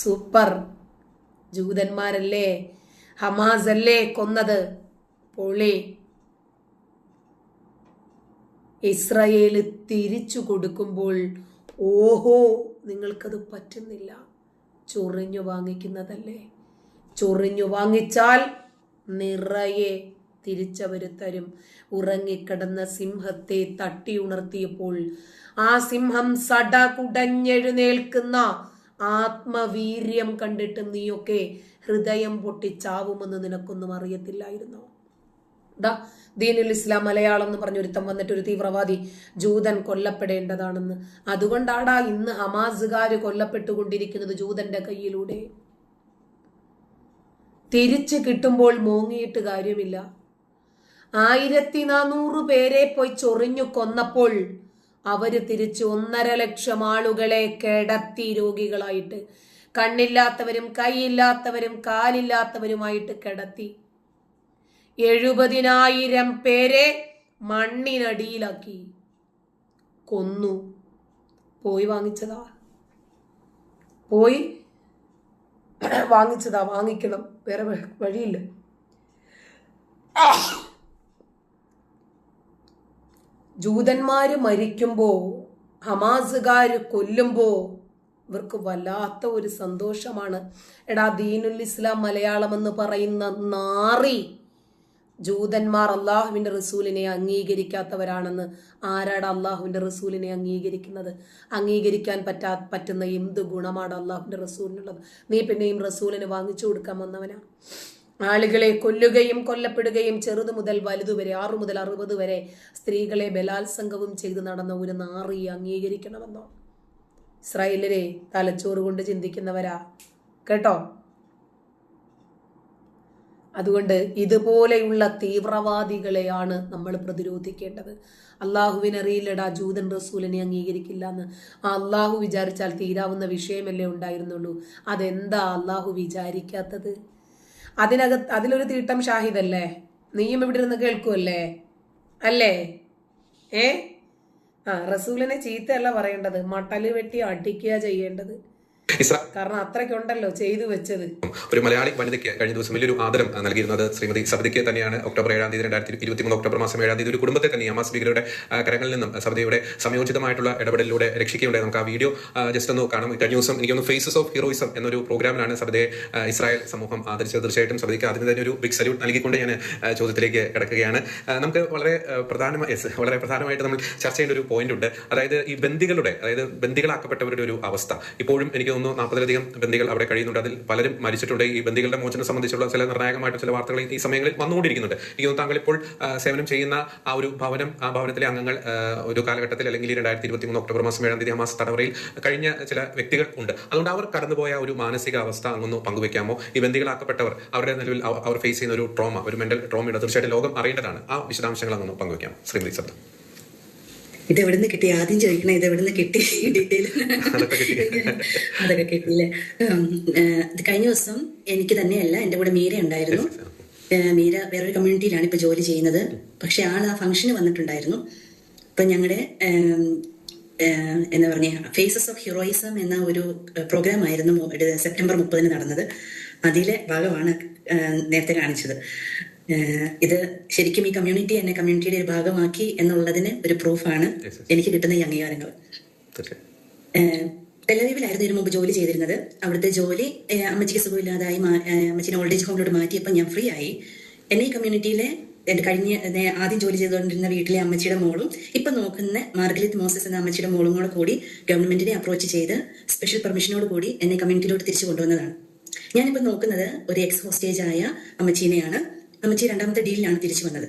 Super. ജൂതന്മാരല്ലേ? Hamas അല്ലേ കൊന്നത്? പൊളി. ഇസ്രയേൽ തിരിച്ചു കൊടുക്കുമ്പോൾ ഓഹോ നിങ്ങൾക്കത് പറ്റുന്നില്ല. ചൊറിഞ്ഞു വാങ്ങിക്കുന്നതല്ലേ? ചൊറിഞ്ഞു വാങ്ങിച്ചാൽ നിറയെ തിരിച്ചവര് തരും. ഉറങ്ങിക്കിടന്ന സിംഹത്തെ തട്ടി ഉണർത്തിയപ്പോൾ ആ സിംഹം സട കുടഞ്ഞെഴുന്നേൽക്കുന്ന ആത്മവീര്യം കണ്ടിട്ട് നീയൊക്കെ ഹൃദയം പൊട്ടിച്ചാവുമെന്ന് നിനക്കൊന്നും അറിയത്തില്ലായിരുന്നോ? ദാ ദീനുൽ ഇസ്ലാം മലയാളം എന്ന് പറഞ്ഞൊരുത്തം വന്നിട്ട് ഒരു തീവ്രവാദി ജൂതൻ കൊല്ലപ്പെടേണ്ടതാണെന്ന്. അതുകൊണ്ടാടാ ഇന്ന് ഹമാസുകാർ കൊല്ലപ്പെട്ടുകൊണ്ടിരിക്കുന്നത് ജൂതന്റെ കയ്യിലൂടെ? തിരിച്ചു കിട്ടുമ്പോൾ മോങ്ങിയിട്ട് കാര്യമില്ല. ആയിരത്തി നാനൂറ് പേരെ പോയി ചൊറിഞ്ഞു കൊന്നപ്പോൾ അവർ തിരിച്ച് ഒന്നര ലക്ഷം ആളുകളെ കിടത്തി രോഗികളായിട്ട് കണ്ണില്ലാത്തവരും കൈയില്ലാത്തവരും കാലില്ലാത്തവരുമായിട്ട് കിടത്തി. എഴുപതിനായിരം പേരെ മണ്ണിനടിയിലാക്കി. കൊന്നു. പോയി വാങ്ങിച്ചതാ. പോയി വാങ്ങിച്ചതാ. വാങ്ങിക്കണം. വേറെ വഴിയില്ല. ജൂതന്മാര് മരിക്കുമ്പോ ഹമാസുകാർ കൊല്ലുമ്പോ ഇവർക്ക് വല്ലാത്ത ഒരു സന്തോഷമാണ്. എടാ ദീനുൽ ഇസ്ലാം മലയാളം എന്ന് പറയുന്ന നാറി ജൂതന്മാർ അള്ളാഹുവിന്റെ റസൂലിനെ അംഗീകരിക്കാത്തവരാണെന്ന് ആരാണ് അള്ളാഹുവിന്റെ റസൂലിനെ അംഗീകരിക്കുന്നത്? അംഗീകരിക്കാൻ പറ്റാ പറ്റുന്ന എന്ത് ഗുണമാണ് അള്ളാഹുവിന്റെ റസൂലിനുള്ളത്? നീ പിന്നെയും റസൂലിന് വാങ്ങിച്ചു കൊടുക്കാൻ വന്നവനാ. ആളുകളെ കൊല്ലുകയും കൊല്ലപ്പെടുകയും ചെറുതു മുതൽ വലുതുവരെ ആറു മുതൽ അറുപത് വരെ സ്ത്രീകളെ ബലാത്സംഗവും ചെയ്ത് നടന്ന ഒരു നാറി അംഗീകരിക്കണമെന്നോ? ഇസ്രായേലരെ തലച്ചോറ് കൊണ്ട് ചിന്തിക്കുന്നവരാ. കേട്ടോ? അതുകൊണ്ട് ഇതുപോലെയുള്ള തീവ്രവാദികളെയാണ് നമ്മൾ പ്രതിരോധിക്കേണ്ടത്. അള്ളാഹുവിനറിയില്ലടാ ജൂതൻ റസൂലിനെ അംഗീകരിക്കില്ല എന്ന്. ആ അള്ളാഹു വിചാരിച്ചാൽ തീരാവുന്ന വിഷയമല്ലേ ഉണ്ടായിരുന്നുള്ളൂ. അതെന്താ അള്ളാഹു വിചാരിക്കാത്തത്? അതിനകത്ത് അതിലൊരു തീട്ടം ഷാഹിദല്ലേ? നീയും ഇവിടെ ഇരുന്ന് കേൾക്കുമല്ലേ അല്ലേ? ഏ? ആ റസൂലിനെ ചീത്തയല്ല പറയേണ്ടത്. മട്ടൽ വെട്ടി അടിക്കുക ചെയ്യേണ്ടത്. കാരണം അത്രയ്ക്കുണ്ടല്ലോ ചെയ്തു വെച്ചത്. ഒരു മലയാളി വനിതയ്ക്ക് കഴിഞ്ഞ ദിവസം വലിയൊരു ആദരം നൽകിയിരുന്നത് ശ്രീമതി സബിതയ്ക്ക് തന്നെയാണ്. ഒക്ടോബർ ഏഴാം തീയതി രണ്ടായിരത്തി ഇരുപത്തിമൂന്ന് ഒക്ടോബർ മാസം ഏഴാം തീയതി ഒരു കുടുംബത്തെ തന്നെ അമ്മ സ്പീക്കറുടെ കരങ്ങളിൽ നിന്നും സബിതയുടെ സംയോജിതമായിട്ടുള്ള ഇടപെടലിലൂടെ രക്ഷിക്കുകയുണ്ടായി. നമുക്ക് ആ വീഡിയോ ജസ്റ്റ് ഒന്ന് കാണാം. കഴിഞ്ഞ ദിവസം എനിക്കൊന്ന് ഫേസസ് ഓഫ് ഹീറോയിസം എന്നൊരു പ്രോഗ്രാമിലാണ് സബിതയെ ഇസ്രായേൽ സമൂഹം ആദരിച്ചത്. തീർച്ചയായിട്ടും സബിതയ്ക്ക് അതിന് തന്നെ ഒരു ബിഗ് സല്യൂട്ട് നൽകിക്കൊണ്ട് ഞാൻ ചോദ്യത്തിലേക്ക് കിടക്കുകയാണ്. നമുക്ക് വളരെ പ്രധാനമായി വളരെ പ്രധാനമായിട്ട് നമ്മൾ ചർച്ച ചെയ്യേണ്ട ഒരു പോയിന്റ് ഉണ്ട്. അതായത് ഈ ബന്ദികളുടെ അതായത് ബന്ദികളാക്കപ്പെട്ടവരുടെ ഒരു അവസ്ഥ. ഇപ്പോഴും എനിക്ക് തോന്നുന്നു നാൽപ്പതിലധികം ബന്ദികൾ അവിടെ കഴിയുന്നുണ്ട്. അതിൽ പലരും മരിച്ചിട്ടുണ്ട്. ഈ ബന്ദികളുടെ മോചനം സംബന്ധിച്ചുള്ള ചില നിർണായകമായിട്ടുള്ള ചില വാർത്തകൾ ഈ സമയങ്ങളിൽ വന്നുകൊണ്ടിരിക്കുന്നുണ്ട്. എനിക്ക് താങ്കൾ ഇപ്പോൾ സേവനം ചെയ്യുന്ന ആ ഒരു ഭവനം ആ ഭവനത്തിലെ അംഗങ്ങൾ ഒരു കാലഘട്ടത്തിൽ അല്ലെങ്കിൽ രണ്ടായിരത്തി ഇരുപത്തി മൂന്ന് ഒക്ടോബർ മാസം ഏഴാം തീയതി ഹമാസ് തടവറയിൽ കഴിഞ്ഞ ചില വ്യക്തികൾ ഉണ്ട്. അതുകൊണ്ട് അവർ കടന്നുപോയ ഒരു മാനസികാവസ്ഥ അങ്ങൊന്ന് പങ്കുവെക്കാമോ? ഈ ബന്ദികളാക്കപ്പെട്ടവർ അവരുടെ നിലവിൽ അവർ ഫേസ് ചെയ്യുന്ന ഒരു ട്രോമ ഒരു മെന്റൽ ട്രോമയുടെ തീർച്ചയായിട്ടും ലോകം അറിയേണ്ടതാണ്. ആ വിശദാംശങ്ങൾ അങ്ങൊന്ന് പങ്കുവെക്കാം. ശ്രീമതി സബ്ദ ഇത് എവിടുന്ന് കിട്ടി? ആദ്യം ചോദിക്കണേ ഇത് എവിടുന്ന് കിട്ടി ഡീറ്റെയിൽ അതൊക്കെ കിട്ടി. അതൊക്കെ കിട്ടിയില്ലേ? കഴിഞ്ഞ ദിവസം എനിക്ക് തന്നെയല്ല എന്റെ കൂടെ മീര ഉണ്ടായിരുന്നു. മീര വേറൊരു കമ്മ്യൂണിറ്റിയിലാണ് ഇപ്പൊ ജോലി ചെയ്യുന്നത്. പക്ഷെ ആൾ ആ ഫംഗ്ഷന് വന്നിട്ടുണ്ടായിരുന്നു. അപ്പൊ ഞങ്ങളുടെ എന്താ പറഞ്ഞ ഫേസസ് ഓഫ് ഹീറോയിസം എന്ന ഒരു പ്രോഗ്രാം ആയിരുന്നു സെപ്റ്റംബർ മുപ്പതിന് നടന്നത്. അതിലെ ഭാഗമാണ് നേരത്തെ കാണിച്ചത്. ഇത് ശരിക്കും ഈ കമ്മ്യൂണിറ്റി എന്നെ കമ്മ്യൂണിറ്റിയുടെ ഒരു ഭാഗമാക്കി എന്നുള്ളതിന് ഒരു പ്രൂഫാണ്. എനിക്ക് കിട്ടുന്ന ഈ അംഗീകാരങ്ങൾ. തെലവീപിലായിരുന്നു ടെലവീവിലായിരുന്നു ഇതിനു മുമ്പ് ജോലി ചെയ്തിരുന്നത്. അവിടുത്തെ ജോലി അമ്മച്ചിക്ക് സുഖമില്ലാതായി അമ്മച്ചിനെ ഓൾഡ് ഏജ് ഹോമിലോട്ട് മാറ്റിയപ്പോൾ ഞാൻ ഫ്രീ ആയി. എന്നെ ഈ കമ്മ്യൂണിറ്റിയിലെ എന്റെ കഴിഞ്ഞ ആദ്യം ജോലി ചെയ്തുകൊണ്ടിരുന്ന വീട്ടിലെ അമ്മച്ചിയുടെ മോളും ഇപ്പൊ നോക്കുന്ന മാർഗലിത് മോസസ് എന്ന അമ്മച്ചിയുടെ മോളും കൂടെ കൂടി ഗവൺമെന്റിനെ അപ്രോച്ച് ചെയ്ത് സ്പെഷ്യൽ പെർമിഷനോട് കൂടി എന്നെ കമ്മ്യൂണിറ്റിയിലോട്ട് തിരിച്ചു കൊണ്ടുവന്നതാണ്. ഞാനിപ്പോൾ നോക്കുന്നത് ഒരു എക്സ് ഹോസ്റ്റേജ് ആയ അമ്മച്ചീനെയാണ്. അമ്മച്ചി രണ്ടാമത്തെ ഡീലിലാണ് തിരിച്ചു വന്നത്.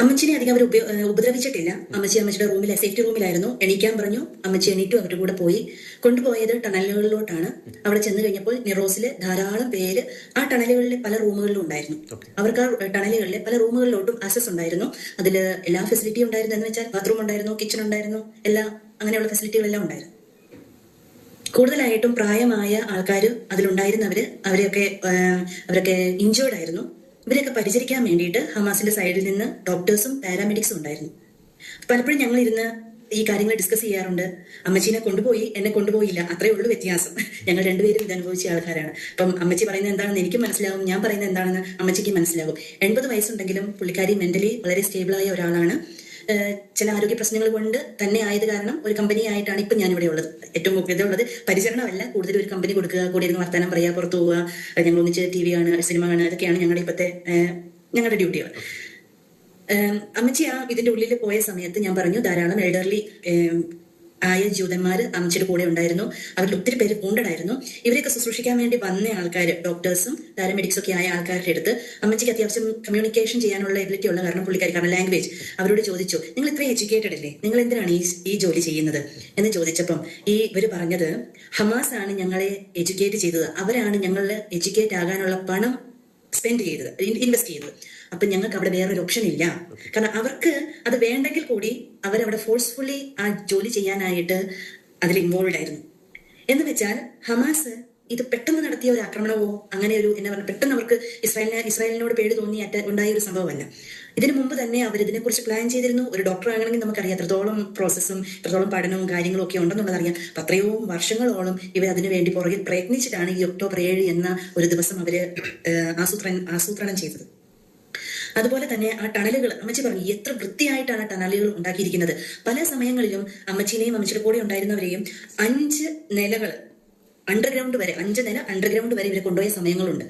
അമ്മച്ചിനെ അധികം അവർ ഉപദ്രവിച്ചിട്ടില്ല. അമ്മച്ചി അമ്മച്ചിയുടെ റൂമിൽ സേഫ്റ്റി റൂമിലായിരുന്നു. എണീക്കാൻ പറഞ്ഞു. അമ്മച്ചി എണീറ്റു അവരുടെ കൂടെ പോയി. കൊണ്ടുപോയത് ടണലുകളിലോട്ടാണ്. അവിടെ ചെന്ന് കഴിഞ്ഞപ്പോൾ നിറോസിൽ ധാരാളം പേര് ആ ടണലുകളിലെ പല റൂമുകളിലും ഉണ്ടായിരുന്നു. അവർക്ക് ആ ടണലുകളിലെ പല റൂമുകളിലോട്ടും ആക്സസ് ഉണ്ടായിരുന്നു. അതിൽ എല്ലാ ഫെസിലിറ്റിയും ഉണ്ടായിരുന്നു. എന്ന് വെച്ചാൽ ബാത്റൂം ഉണ്ടായിരുന്നു കിച്ചൺ ഉണ്ടായിരുന്നു എല്ലാ അങ്ങനെയുള്ള ഫെസിലിറ്റികളെല്ലാം ഉണ്ടായിരുന്നു. കൂടുതലായിട്ടും പ്രായമായ ആൾക്കാർ അതിലുണ്ടായിരുന്നവര് അവരെയൊക്കെ അവരൊക്കെ ഇഞ്ചേർഡ് ആയിരുന്നു. ഇവരെയൊക്കെ പരിചരിക്കാൻ വേണ്ടിയിട്ട് ഹമാസിന്റെ സൈഡിൽ നിന്ന് ഡോക്ടേഴ്സും പാരാമെഡിക്സും ഉണ്ടായിരുന്നു. പലപ്പോഴും ഞങ്ങൾ ഇരുന്ന് ഈ കാര്യങ്ങൾ ഡിസ്കസ് ചെയ്യാറുണ്ട്. അമ്മച്ചീനെ കൊണ്ടുപോയി എന്നെ കൊണ്ടുപോയില്ല. അത്രേ ഉള്ളൂ വ്യത്യാസം. ഞങ്ങൾ രണ്ടുപേരും ഇത് അനുഭവിച്ച ആൾക്കാരാണ്. അപ്പം അമ്മച്ചി പറയുന്നത് എന്താണെന്ന് എനിക്ക് മനസ്സിലാവും ഞാൻ പറയുന്നത് എന്താണെന്ന് അമ്മച്ചിക്ക് മനസ്സിലാകും. എൺപത് വയസ്സുണ്ടെങ്കിലും പുള്ളിക്കാരി മെന്റലി വളരെ സ്റ്റേബിളായ ഒരാളാണ്. ചില ആരോഗ്യ പ്രശ്നങ്ങൾ കൊണ്ട് തന്നെ ആയത് കാരണം ഒരു കമ്പനി ആയിട്ടാണ് ഇപ്പം ഞാനിവിടെ ഉള്ളത്. ഏറ്റവും മുഖ്യത ഉള്ളത് പരിചരണമല്ല. കൂടുതൽ ഒരു കമ്പനി കൊടുക്കുക കൂടി ഇരുന്ന് വർത്താനം പറയുക പുറത്തു പോവുക ഞങ്ങൾ ഒന്നിച്ച് ടി വി കാണുക സിനിമ കാണുക അതൊക്കെയാണ് ഞങ്ങളുടെ ഇപ്പോഴത്തെ ഞങ്ങളുടെ ഡ്യൂട്ടികൾ അമ്മച്ചി ആ ഇതിന്റെ ഉള്ളിൽ പോയ സമയത്ത് ഞാൻ പറഞ്ഞു ധാരാളം എൽഡർലി ആയ ജൂതന്മാർ അമ്മച്ചിയുടെ കൂടെ ഉണ്ടായിരുന്നു. അവരിൽ ഒത്തിരി പേര് ആയിരുന്നു ഇവരെയൊക്കെ ശുശ്രൂഷിക്കാൻ വേണ്ടി വന്ന ആൾക്കാർ ഡോക്ടേഴ്സും പാരാമെഡിക്സ് ഒക്കെ ആയ ആൾക്കാരുടെ അടുത്ത് അമ്മച്ചിക്ക് അത്യാവശ്യം കമ്മ്യൂണിക്കേഷൻ ചെയ്യാനുള്ള എബിലിറ്റി ഉള്ള കാരണം പുള്ളിക്കാരി കാരണം ലാംഗ്വേജ് അവരോട് ചോദിച്ചു നിങ്ങൾ ഇത്രയും എഡ്യൂക്കേറ്റഡ് അല്ലേ? നിങ്ങൾ എന്തിനാണ് ഈ ഈ ജോലി ചെയ്യുന്നത്? എന്ന് ചോദിച്ചപ്പം ഈ ഇവർ പറഞ്ഞത് ഹമാസ് ആണ് ഞങ്ങളെ എഡ്യൂക്കേറ്റ് ചെയ്തത്. അവരാണ് ഞങ്ങളെ എഡ്യൂക്കേറ്റ് ആകാനുള്ള പണം സ്പെൻഡ് ചെയ്തത് ഇൻവെസ്റ്റ് ചെയ്തത്. അപ്പൊ ഞങ്ങൾക്ക് അവിടെ വേറൊരു ഓപ്ഷൻ ഇല്ല. കാരണം അവർക്ക് അത് വേണ്ടെങ്കിൽ കൂടി അവരവിടെ ഫോഴ്സ്ഫുള്ളി ആ ജോലി ചെയ്യാനായിട്ട് അതിൽ ഇൻവോൾവ് ആയിരുന്നു. എന്ന് വെച്ചാൽ ഹമാസ് ഇത് പെട്ടെന്ന് നടത്തിയ ഒരു ആക്രമണമോ അങ്ങനെ ഒരു എന്നാ പറയുക പെട്ടെന്ന് അവർക്ക് ഇസ്രായേലിനെ ഇസ്രായേലിനോട് പേടി തോന്നി അറ്റ ഉണ്ടായ ഒരു സംഭവമല്ല. ഇതിനു മുമ്പ് തന്നെ അവർ ഇതിനെക്കുറിച്ച് പ്ലാൻ ചെയ്തിരുന്നു. ഒരു ഡോക്ടർ ആണെങ്കിൽ നമുക്കറിയാം എത്രത്തോളം പ്രോസസ്സും എത്രത്തോളം പഠനവും കാര്യങ്ങളും ഒക്കെ ഉണ്ടെന്നുള്ളത് അറിയാം. അത്രയോ വർഷങ്ങളോളം ഇവർ അതിനു വേണ്ടി പുറകിൽ പ്രയത്നിച്ചിട്ടാണ് ഈ ഒക്ടോബർ ഏഴ് എന്ന ഒരു ദിവസം അവർ ആസൂത്രണം ആസൂത്രണം ചെയ്തത്. അതുപോലെ തന്നെ ആ ടണലുകൾ അമ്മച്ചി പറഞ്ഞു എത്ര വൃത്തിയായിട്ടാണ് ടണലുകൾ ഉണ്ടാക്കിയിരിക്കുന്നത്. പല സമയങ്ങളിലും അമ്മച്ചിനെയും അമ്മച്ചിയുടെ കൂടെ ഉണ്ടായിരുന്നവരെയും അഞ്ച് നിലകൾ അണ്ടർഗ്രൗണ്ട് വരെ അഞ്ച് നില അണ്ടർഗ്രൗണ്ട് വരെ ഇവരെ കൊണ്ടുപോയ സമയങ്ങളുണ്ട്.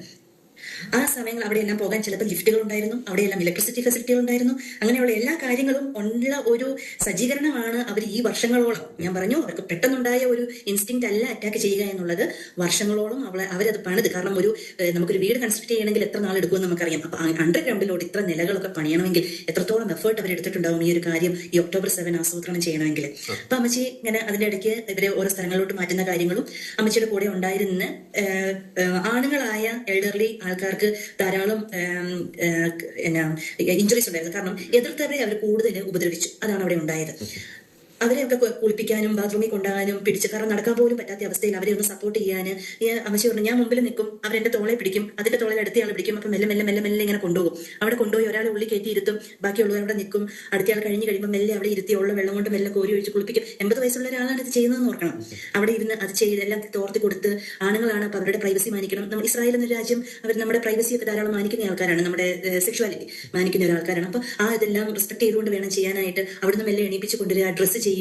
ആ സമയങ്ങൾ അവിടെയെല്ലാം പോകാൻ ചിലപ്പോൾ ലിഫ്റ്റുകൾ ഉണ്ടായിരുന്നു അവിടെയെല്ലാം ഇലക്ട്രിസിറ്റി ഫെസിലിറ്റികൾ ഉണ്ടായിരുന്നു അങ്ങനെയുള്ള എല്ലാ കാര്യങ്ങളും ഉള്ള ഒരു സജ്ജീകരണമാണ് അവർ ഈ വർഷങ്ങളോളം ഞാൻ പറഞ്ഞു അവർക്ക് പെട്ടെന്നുണ്ടായ ഒരു ഇൻസ്റ്റിങ് അല്ല അറ്റാക്ക് ചെയ്യുക എന്നുള്ളത്. വർഷങ്ങളോളം അവളെ അവരത് പണിത്. കാരണം ഒരു നമുക്കൊരു വീട് കൺസ്ട്രക്ട് ചെയ്യണമെങ്കിൽ എത്ര നാൾ എടുക്കുമെന്ന് നമുക്കറിയാം. അപ്പൊ അണ്ടർഗ്രൗണ്ടിലോട്ട് ഇത്ര നിലകളൊക്കെ പണിയണമെങ്കിൽ എത്രത്തോളം എഫേർട്ട് അവർ എടുത്തിട്ടുണ്ടാവും ഈ ഒരു കാര്യം ഈ ഒക്ടോബർ സെവൻ ആസൂത്രണം ചെയ്യണമെങ്കിൽ. അപ്പൊ അമ്മച്ചി ഇങ്ങനെ അതിന്റെ ഇടയ്ക്ക് ഇവരെ ഓരോ സ്ഥലങ്ങളിലോട്ട് മാറ്റുന്ന കാര്യങ്ങളും അമ്മച്ചിയുടെ കൂടെ ഉണ്ടായിരുന്ന ആണുങ്ങളായ എൽഡർലി ആൾക്കാർക്ക് ധാരാളം ഇഞ്ചുറീസ് ഉണ്ടായിരുന്നു. കാരണം എതിർത്തവരെ അവർ കൂടുതൽ ഉപദ്രവിച്ചു. അതാണ് അവിടെ ഉണ്ടായത്. അവരെയൊക്കെ കുളിപ്പിക്കാനും ബാത്റൂമിൽ കൊണ്ടുപോകാനും പിടിച്ച് കാരണം നടക്കാൻ പോലും പറ്റാത്ത അവസ്ഥയിൽ അവരെ ഒന്ന് സപ്പോർട്ട് ചെയ്യാൻ അമ്മച്ചി പറഞ്ഞു ഞാൻ മുമ്പിൽ നിൽക്കും അവരെന്റെ തോളെ പിടിക്കും അതിന്റെ തോളെ അടുത്ത ആൾ പിടിക്കും അപ്പൊ മെല്ലെ മെല്ലെ മെല്ലെ മെല്ലെ ഇങ്ങനെ കൊണ്ടുപോകും. അവിടെ കൊണ്ടുപോയി ഒരാളെ ഉള്ളിൽ കയറ്റി ഇരുത്തും ബാക്കിയുള്ളവർ അവിടെ നിൽക്കും അടുത്ത ആൾ കഴിഞ്ഞ് കഴിയുമ്പോൾ മെല്ലെ അവിടെ ഇരുത്തി ഉള്ള വെള്ളം കൊണ്ട് മെല്ലെ കോരി ഒഴിച്ച് കുളിപ്പിക്കും. എൺപത് വയസ്സുള്ള ഒരാളാണ് ഇത് ചെയ്യുന്നതെന്ന് ഓർക്കണം. അവിടെ ഇരുന്ന് അത് ചെയ്ത് എല്ലാം തോർത്തി കൊടുത്ത് ആണുങ്ങളാണ് അപ്പൊ അവരുടെ പ്രൈവസി മാനിക്കണം. നമ്മൾ ഇസ്രായേൽ എന്ന രാജ്യം അവർ നമ്മുടെ പ്രൈവസി ഒക്കെ ധാരാളം മാനിക്കുന്ന ആൾക്കാരാണ് നമ്മുടെ സെക്ഷുവാലിറ്റി മാനിക്കുന്ന ഒരാൾക്കാരാണ്. അപ്പൊ ആ ഇതെല്ലാം റെസ്പെക്ട് ചെയ്തുകൊണ്ട് വേണം ചെയ്യാനായിട്ട് അവിടുന്ന് മെല്ലെ എണീപ്പിച്ച് കൊണ്ടുവരിക ഡ്രസ്സ് ചെയ്യുക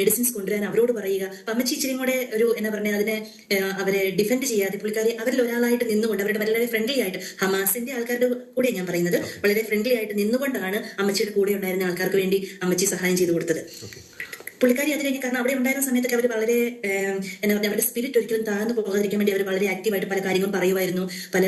മെഡിസിൻസ് കൊണ്ടുവരാൻ അവരോട് പറയുക. അമ്മച്ചി ഇച്ചിരിയും കൂടെ ഒരു എന്താ പറയുക അതിനെ അവരെ ഡിഫെൻഡ് ചെയ്യാതെ പുള്ളിക്കാരി അവരിൽ ഒരാളായിട്ട് നിന്നുകൊണ്ട് അവരുടെ വളരെ ഫ്രണ്ട്ലി ആയിട്ട് ഹമാസിന്റെ ആൾക്കാരുടെ കൂടെ ഞാൻ പറയുന്നത് വളരെ ഫ്രണ്ട്ലി ആയിട്ട് നിന്നുകൊണ്ടാണ് അമ്മച്ചിയുടെ കൂടെ ഉണ്ടായിരുന്ന ആൾക്കാർക്ക് വേണ്ടി അമ്മച്ചി സഹായം ചെയ്തു കൊടുത്തത്. പുള്ളിക്കാരി വേണ്ടി കാരണം അവിടെ ഉണ്ടായിരുന്ന സമയത്തൊക്കെ അവർ വളരെ എന്താ പറയുക അവരുടെ സ്പിരിറ്റ് ഒരിക്കലും താഴ്ന്നു പോകാതിരിക്കാൻ വേണ്ടി അവർ വളരെ ആക്റ്റീവായിട്ട് പല കാര്യങ്ങളും പറയുമായിരുന്നു. പല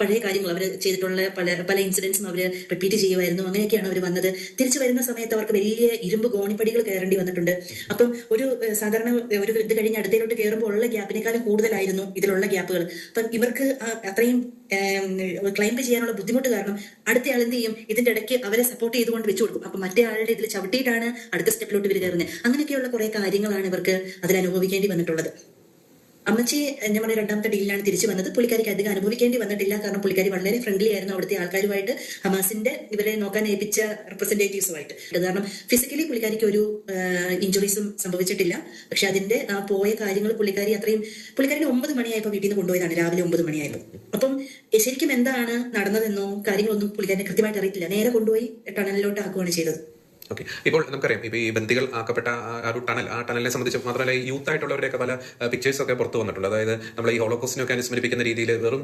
പഴയ കാര്യങ്ങൾ അവർ ചെയ്തിട്ടുള്ള പല പല ഇൻസിഡൻസും അവർ റിപ്പീറ്റ് ചെയ്യുമായിരുന്നു. അങ്ങനെയൊക്കെയാണ് അവർ വന്നത്. തിരിച്ചു വരുന്ന സമയത്ത് അവർക്ക് വലിയ ഇരുമ്പ് ഗോണിപ്പടികൾ കയറേണ്ടി വന്നിട്ടുണ്ട്. അപ്പം ഒരു സാധാരണ ഒരു ഇത് കഴിഞ്ഞ് അടുത്തേലോട്ട് കയറുമ്പോൾ ഉള്ള ഗ്യാപ്പിനേക്കാളും കൂടുതലായിരുന്നു ഇതിലുള്ള ഗ്യാപ്പുകൾ. അപ്പം ഇവർക്ക് അത്രയും ക്ലൈംബ് ചെയ്യാനുള്ള ബുദ്ധിമുട്ട് കാരണം അടുത്ത ആൾ എന്ത് ചെയ്യും? ഇതിന്റെ ഇടയ്ക്ക് അവരെ സപ്പോർട്ട് ചെയ്തുകൊണ്ട് വെച്ചു കൊടുക്കും. അപ്പൊ മറ്റേ ആളുടെ ഇതിൽ ചവിട്ടിയിട്ടാണ് അടുത്ത സ്റ്റെപ്പിലോട്ട് ഇവർ കയറുന്നത് അങ്ങനെയൊക്കെയുള്ള കുറെ കാര്യങ്ങളാണ് ഇവർക്ക് അതിൽ അനുഭവിക്കേണ്ടി വന്നിട്ടുള്ളത്. അമ്മച്ചി നമ്മുടെ രണ്ടാമത്തെ ഡീലിലാണ് തിരിച്ചു വന്നത്. പുള്ളിക്കാരിക്ക് അധികം അനുഭവിക്കേണ്ടി വന്നിട്ടില്ല. കാരണം പുള്ളിക്കാരി വളരെ ഫ്രണ്ട്ലി ആയിരുന്നു അവിടുത്തെ ആൾക്കാരുമായിട്ട്. ഹമാസിന്റെ ഇവരെ നോക്കാൻ ഏൽപ്പിച്ച റിപ്രസെന്റേറ്റീവ്സുമായിട്ട് കാരണം ഫിസിക്കലി പുള്ളിക്കാരിക്ക് ഒരു ഇഞ്ചുറീസും സംഭവിച്ചിട്ടില്ല. പക്ഷെ അതിന്റെ ആ പോയ കാര്യങ്ങൾ പുള്ളിക്കാരി അത്രയും പുള്ളിക്കാരി ഒമ്പത് മണിയായപ്പോൾ വീട്ടിൽ നിന്ന് കൊണ്ടുപോയതാണ്. രാവിലെ ഒമ്പത് മണിയായപ്പോൾ അപ്പം ശരിക്കും എന്താണ് നടന്നതെന്നോ കാര്യങ്ങളൊന്നും പുള്ളിക്കാരനെ കൃത്യമായിട്ട് അറിയത്തില്ല. നേരെ കൊണ്ടുപോയി ടണലിലോട്ട് ആക്കുകയാണ് ചെയ്തത്. ഓക്കെ ഇപ്പോൾ നമുക്കറിയാം ഇപ്പോൾ ഈ ബന്ദികൾ ആക്കപ്പെട്ട ആ ഒരു ടണൽ ആ ടണലിനെ സംബന്ധിച്ച് മാത്രമല്ല ഈ യൂത്ത് ആയിട്ടുള്ളവരുടെയൊക്കെ പല പിക്ചേഴ്സ് ഒക്കെ പുറത്തു വന്നിട്ടുണ്ട്. അതായത് നമ്മൾ ഈ ഹോളോകോസ്റ്റിനൊക്കെ അനുസ്മരിപ്പിക്കുന്ന രീതിയിൽ വെറും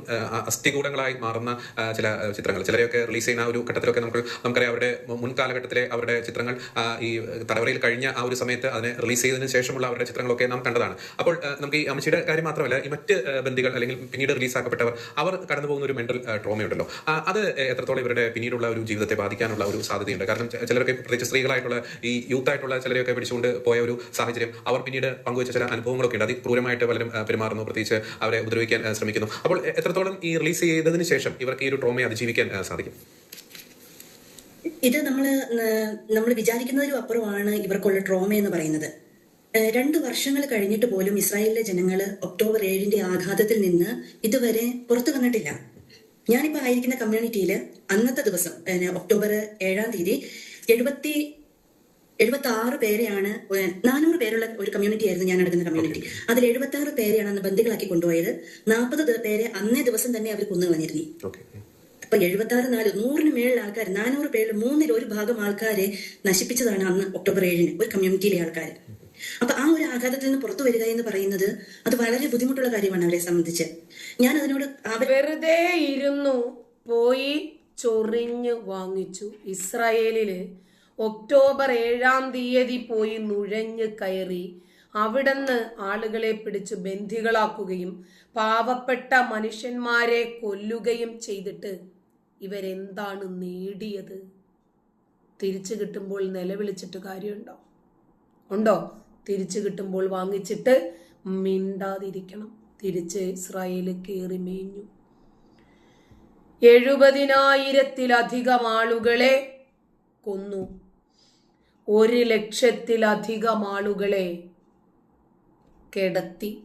അസ്ഥികൂടങ്ങളായി മാറുന്ന ചില ചിത്രങ്ങൾ ചിലരെയൊക്കെ റിലീസ് ചെയ്യുന്ന ആ ഒരു ഘട്ടത്തിലൊക്കെ നമുക്ക് നമുക്കറിയാം അവരുടെ മുൻകാലഘട്ടത്തിലെ മുൻ അവരുടെ ചിത്രങ്ങൾ ഈ തലവറയിൽ കഴിഞ്ഞ ആ ഒരു സമയത്ത് അതിനെ റിലീസ് ചെയ്തതിനു ശേഷമുള്ള അവരുടെ ചിത്രങ്ങളൊക്കെ നാം കണ്ടതാണ്. അപ്പോൾ നമുക്ക് ഈ അമിഷിയുടെ കാര്യം മാത്രമല്ല ഈ മറ്റ് ബന്ദികൾ അല്ലെങ്കിൽ പിന്നീട് റിലീസാക്കപ്പെട്ടവർ അവർ കടന്നു പോകുന്ന ഒരു മെന്റൽ ട്രോമയുണ്ടല്ലോ അത് എത്രത്തോളം ഇവരുടെ പിന്നീടുള്ള ഒരു ജീവിതത്തെ ബാധിക്കാനുള്ള ഒരു സാധ്യതയുണ്ട്? കാരണം ചിലരൊക്കെ പ്രത്യേകിച്ച് സ്ത്രീകളായിട്ടുള്ള ഈ യൂത്ത് ആയിട്ടുള്ള ചിലരെയൊക്കെ പിടിച്ചുകൊണ്ട് പോയ ഒരു സാഹചര്യം അവർ പിന്നീട് പങ്കുവച്ച ചില അനുഭവങ്ങളൊക്കെ ഉണ്ട് അതിക്രൂരമായിട്ട് പലരും പെരുമാറുന്നു പ്രത്യേകിച്ച് അവരെ ഉപദ്രവിക്കാൻ ശ്രമിക്കുന്നു. അപ്പോൾ എത്രത്തോളം ഈ റിലീസ് ചെയ്തതിന് ശേഷം ഇവർക്ക് ഈ ഒരു ട്രോമയെ അതിജീവിക്കാൻ സാധിക്കും? ഇത് നമ്മൾ നമ്മൾ വിചാരിക്കുന്നതിലും അപ്പുറമാണ് ഇവർക്കുള്ള ട്രോമ എന്ന് പറയുന്നത്. രണ്ട് വർഷങ്ങൾ കഴിഞ്ഞിട്ട് പോലും ഇസ്രായേലിലെ ജനങ്ങൾ ഒക്ടോബർ ഏഴിന്റെ ആഘാതത്തിൽ നിന്ന് ഇതുവരെ പുറത്തു വന്നിട്ടില്ല. ഞാനിപ്പോൾ ആയിരിക്കുന്ന കമ്മ്യൂണിറ്റിയിൽ അന്നത്തെ ദിവസം ഒക്ടോബർ ഏഴാം തീയതി എഴുപത്തി എഴുപത്തി ആറ് പേരെയാണ് നാനൂറ് പേരുള്ള ഒരു കമ്മ്യൂണിറ്റി ആയിരുന്നു ഞാൻ നടക്കുന്ന കമ്മ്യൂണിറ്റി അതിൽ എഴുപത്തി ആറ് പേരെയാണ് അന്ന് ബന്ദികളാക്കി കൊണ്ടുപോയത്. നാൽപ്പത് പേരെ അന്നേ ദിവസം തന്നെ അവർ കൊന്നു കളഞ്ഞിരുന്നു. ഓക്കെ അപ്പൊ എഴുപത്തി ആറ് നാല് നൂറിന് മേളിൽ ആൾക്കാർ നാനൂറ് പേരിൽ മൂന്നിൽ ഒരു ഭാഗം ആൾക്കാരെ നശിപ്പിച്ചതാണ് അന്ന് ഒക്ടോബർ ഏഴിന് ഒരു കമ്മ്യൂണിറ്റിയിലെ ആൾക്കാർ. അപ്പൊ ആ ഒരു ആഘാതത്തിൽ നിന്ന് പുറത്തു വരിക എന്ന് പറയുന്നത് അത് വളരെ ബുദ്ധിമുട്ടുള്ള കാര്യമാണ് അവരെ സംബന്ധിച്ച്. ഞാൻ അതിനോട് അവർ വെറുതെ ഇരുന്നു പോയി ചൊറിഞ്ഞ് വാങ്ങിച്ചു. ഇസ്രായേലിൽ ഒക്ടോബർ ഏഴാം തീയതി പോയി നുഴഞ്ഞ് കയറി. അവിടുന്ന് ആളുകളെ പിടിച്ച് ബന്ധികളാക്കുകയും പാവപ്പെട്ട മനുഷ്യന്മാരെ കൊല്ലുകയും ചെയ്തിട്ട് ഇവരെന്താണ് നേടിയത്? തിരിച്ചു കിട്ടുമ്പോൾ നിലവിളിച്ചിട്ട് കാര്യമുണ്ടോ? ഉണ്ടോ? തിരിച്ചു കിട്ടുമ്പോൾ വാങ്ങിച്ചിട്ട് മിണ്ടാതിരിക്കണം. തിരിച്ച് ഇസ്രായേൽ കയറി മേഞ്ഞു. എഴുപതിനായിരത്തിലധികം ആളുകളെ കൊന്നു. ഒരു ലക്ഷത്തിലധികം ആളുകളെ കിടത്തി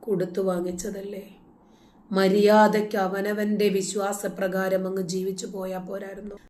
കൊടുത്തു വാങ്ങിച്ചതല്ലേ? മര്യാദയ്ക്ക് അവനവന്റെ വിശ്വാസപ്രകാരം അങ്ങ് ജീവിച്ചു പോയാൽ പോരായിരുന്നു.